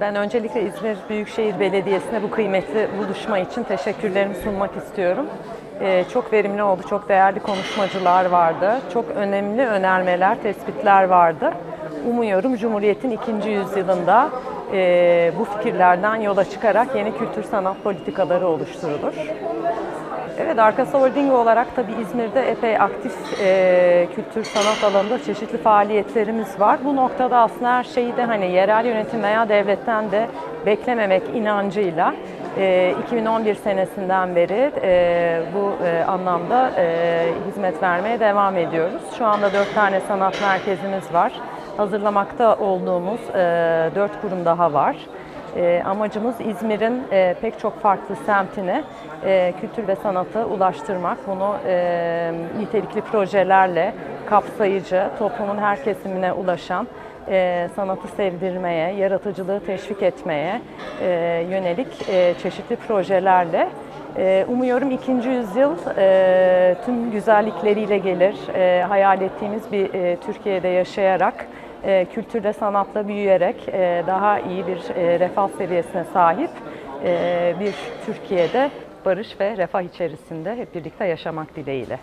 Ben öncelikle İzmir Büyükşehir Belediyesi'ne bu kıymetli buluşma için teşekkürlerimi sunmak istiyorum. Ee, Çok verimli oldu, çok değerli konuşmacılar vardı, çok önemli önermeler, tespitler vardı. Umuyorum Cumhuriyet'in ikinci yüzyılında e, bu fikirlerden yola çıkarak yeni kültür sanat politikaları oluşturulur. Evet, Arkası Holding olarak tabii İzmir'de epey aktif e, kültür sanat alanında çeşitli faaliyetlerimiz var. Bu noktada aslında her şeyi de hani yerel yönetim veya devletten de beklememek inancıyla e, 2011 senesinden beri e, bu e, anlamda e, hizmet vermeye devam ediyoruz. Şu anda dört tane sanat merkezimiz var. Hazırlamakta olduğumuz e, dört kurum daha var. E, amacımız İzmir'in e, pek çok farklı semtine e, kültür ve sanatı ulaştırmak. Bunu e, nitelikli projelerle kapsayıcı, toplumun her kesimine ulaşan, e, sanatı sevdirmeye, yaratıcılığı teşvik etmeye e, yönelik e, çeşitli projelerle e, Umuyorum ikinci yüzyıl e, tüm güzellikleriyle gelir. E, hayal ettiğimiz bir Türkiye'de yaşayarak, e, kültürle sanatla büyüyerek e, daha iyi bir e, refah seviyesine sahip e, bir Türkiye'de barış ve refah içerisinde hep birlikte yaşamak dileğiyle.